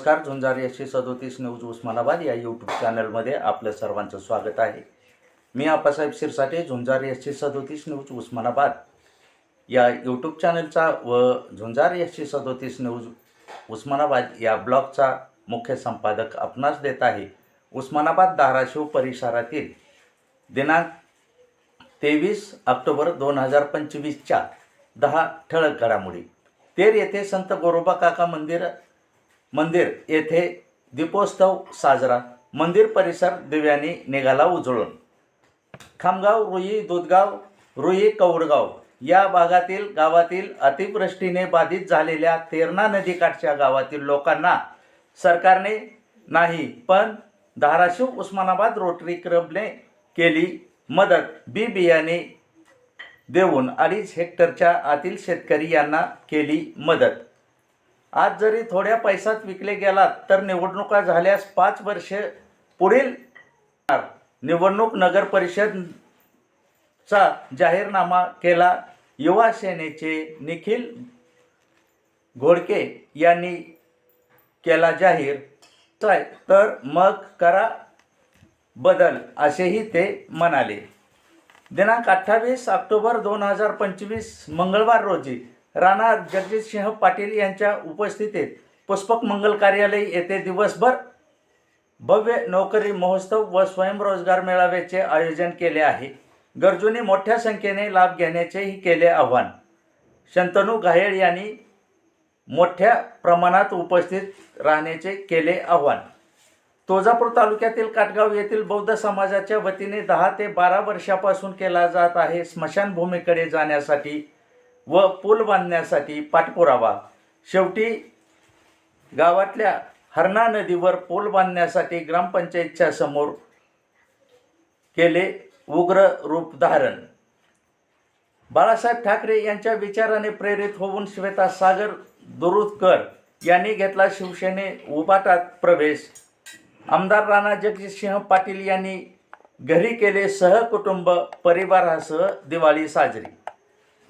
नमस्कार झुंजार एकशे सदोतीस न्यूज उस्मानाबाद या यूट्यूब चॅनलमध्ये आपलं सर्वांचं स्वागत आहे. मी आप्पासाहेब शिरसाटे झुंजार एकशे सदोतीस न्यूज उस्मानाबाद. या यूट्यूब चॅनलचा व झुंजार एकशे सदोतीस न्यूज उस्मानाबाद या ब्लॉगचा मुख्य संपादक आपणास देत आहे. उस्मानाबाद धाराशिव परिसरातील दिनांक तेवीस ऑक्टोबर दोन हजार पंचवीसच्या दहा ठळक घडामोडी. तेर येथे संत गोरोबा काका मंदिर मंदिर येथे दीपोत्सव साजरा मंदिर परिसर दिव्यांनी निघाला उजळून. खामगाव रुई दुधगाव रुई कौडगाव या भागातील गावातील अतिवृष्टीने बाधित झालेल्या तेरणा नदीकाठच्या गावातील लोकांना सरकारने नाही पण धाराशिव उस्मानाबाद रोटरी क्लबने केली मदत. बी बियाणे देऊन अडीच हेक्टरच्या आतील शेतकरी यांना केली मदत. आज जरी थोड्या पैशात विकले गेलात तर निवडणुका झाल्यास पाच वर्षे पुढील निवडणूक नगर परिषदचा जाहीरनामा केला. युवा सेनेचे निखिल घोडके यांनी केला जाहीर. तर मग करा बदल असेही ते म्हणाले. दिनांक अठ्ठावीस ऑक्टोबर दोन हजार पंचवीस मंगळवार रोजी राणा जगजितसिंह पाटील यांच्या उपस्थितीत पुष्पक मंगल कार्यालय येथे दिवसभर भव्य नोकरी महोत्सव व स्वयंरोजगार मेळाव्याचे आयोजन केले आहे. गरजूंनी मोठ्या संख्येने लाभ घेण्याचेही केले आव्हान. शंतनू घायेळ यांनी मोठ्या प्रमाणात उपस्थित राहण्याचे केले आव्हान. तुळजापूर तालुक्यातील काटगाव येथील बौद्ध समाजाच्या वतीने दहा ते बारा वर्षापासून केला जात आहे स्मशानभूमीकडे जाण्यासाठी व पूल बांधण्यासाठी पाठपुरावा. शेवटी गावातल्या हरणा नदीवर पूल बांधण्यासाठी ग्रामपंचायतच्या समोर केले उग्र रूप धारण. बाळासाहेब ठाकरे यांच्या विचाराने प्रेरित होऊन श्वेता सागर दुरुदकर यांनी घेतला शिवसेने उबाटात प्रवेश. आमदार राणा जगजितसिंह पाटील यांनी घरी केले सहकुटुंब परिवारासह दिवाळी साजरी.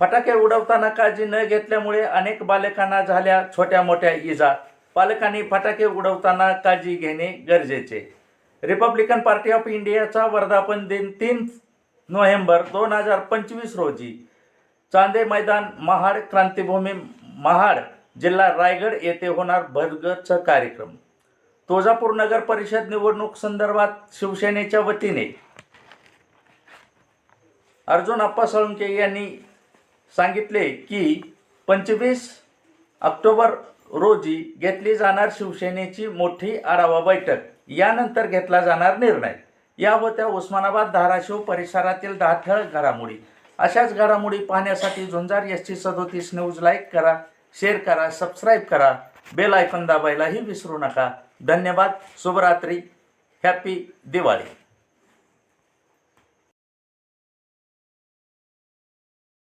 फटाके उडवताना काळजी न घेतल्यामुळे अनेक बालकांना झाल्या छोट्या मोठ्या इजा. पालकांनी फटाके उडवताना काळजी घेणे गरजेचे. रिपब्लिकन पार्टी ऑफ इंडियाचा वर्धापन दिन तीन नोव्हेंबर दोन हजार पंचवीस रोजी. चांदे मैदान महाड क्रांतीभूमी महाड जिल्हा रायगड येथे होणार भरगच कार्यक्रम. तुळजापूर नगर परिषद निवडणूक संदर्भात शिवसेनेच्या वतीने. अर्जुन अप्पा साळुंके यांनी सांगितले की पंचवीस ऑक्टोबर रोजी घेतली जाणार शिवसेनेची मोठी आढावा बैठक. यानंतर घेतला जाणार निर्णय. या होत्या उस्मानाबाद धाराशिव परिसरातील दहा ठळक घडामोडी. अशाच घडामोडी पाहण्यासाठी झुंजार एस टी सदोतीस न्यूज लाईक करा शेअर करा सबस्क्राईब करा. बेल आयकॉन दाबायलाही विसरू नका. धन्यवाद. शुभरात्री. हॅपी दिवाळी.